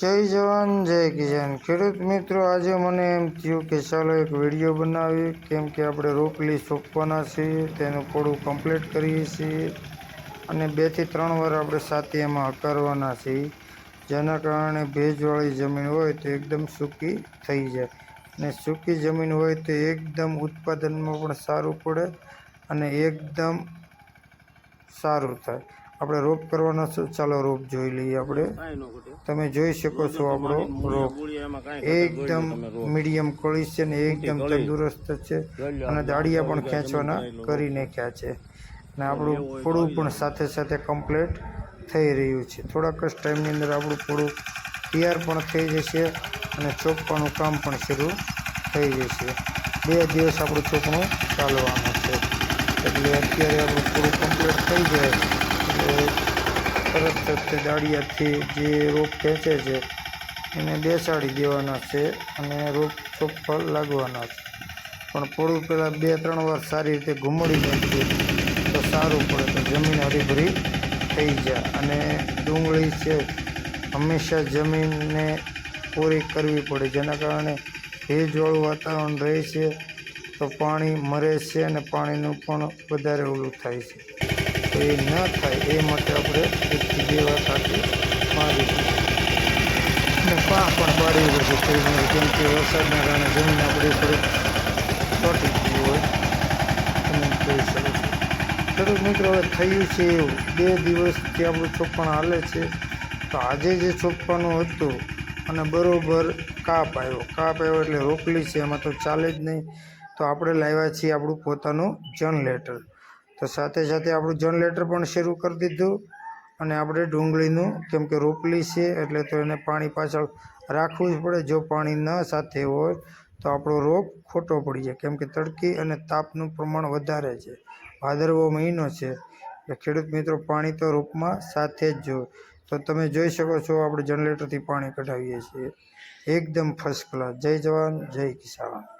જય જવાન, જય કિસાન. ખેડૂત મિત્રો, આજે મને એમ થયું કે ચાલો એક વીડિયો બનાવીએ. કેમ કે આપણે રોપલી સોંપવાના છીએ, તેનું કોડું કમ્પ્લીટ કરીએ છીએ. અને બેથી ત્રણ વાર આપણે સાથે એમાં હકારવાના છીએ. જેના કારણે ભેજવાળી જમીન હોય તો એકદમ સૂકી થઈ જાય. અને સૂકી જમીન હોય તો એકદમ ઉત્પાદનમાં પણ સારું પડે અને એકદમ સારું થાય. આપણે રોપ કરવાનો છે ચાલો રોપ જોઈ લઈએ આપણે. તમે જોઈ શકો છો આપણો રોપ. એકદમ. મીડિયમ કળી છે ને એકદમ તંદુરસ્ત છે. અને દાળિયા દાડિયા પણ ખેંચવાના કરી નાખ્યા છે. અને આપણું પોળું પણ સાથે સાથે કમ્પ્લીટ થઈ રહ્યું છે. થોડાક જ ટાઈમની અંદર આપણું પોળું તૈયાર પણ થઈ જશે અને ચોપવાનું કામ પણ શરૂ થઈ જશે. બે દિવસ આપણું ચોપણું ચાલવાનું છે. એટલે અત્યારે આપણું પૂરું કમ્પ્લીટ થઈ જાય. એટલે તરત દાળિયાથી જે રોપ ખેંચે છે, એને બેસાડી દેવાના છે અને રોપ પર લાગવાના છે. પણ થોડું પહેલાં બે ત્રણ વાર સારી રીતે ઘૂમડી નાખીએ તો સારું પડે, તો જમીન હરીભરી થઈ જાય. અને ડુંગળી છે, હંમેશા જમીનને પૂરી કરવી પડે. જેના કારણે ભેજવાળું વાતાવરણ રહે છે, તો પાણી મરે છે અને પાણીનું પણ વધારે ઓલું થાય છે. તો એ ન થાય એ માટે આપણે એકથી બે ખાતી મારી અને પા પણ પાડવી પડશે શરીરને કેમ કે વરસાદના કારણે જમીન આપણે થોડીક ચોટી ગઈ હોય. તમે કહી શકો છો. ખેડૂત મિત્રો, હવે થયું છે એવું. બે દિવસથી આપણું ચોપ્પણ હાલે છે. તો આજે જે ચોપ્પાનું હતું અને બરોબર કાપ આવ્યો. કાપ આવ્યો એટલે રોકલી છે. એમાં તો ચાલે જ નહીં. તો આપણે લાવ્યા છીએ આપણું પોતાનું જનરેટર. તો સાથે સાથે આપણું જનરેટર પણ શરૂ કરી દીધું અને આપણે ડુંગળીનું, કેમ કે રોપલી છે એટલે તો એને પાણી પાછળ રાખવું જ પડે. જો પાણી ન સાથે હોય તો આપણો રોપ ખોટો પડી જાય. કેમ કે તડકી અને તાપનું પ્રમાણ વધારે છે. ભાદરવો મહિનો છે. એટલે ખેડૂત મિત્રો, પાણી તો રોપમાં સાથે જ જોઈએ તો તમે જોઈ શકો છો, આપણે જનરેટરથી પાણી કઢાવીએ છીએ. એકદમ ફર્સ્ટ ક્લાસ જય જવાન, જય કિસાન.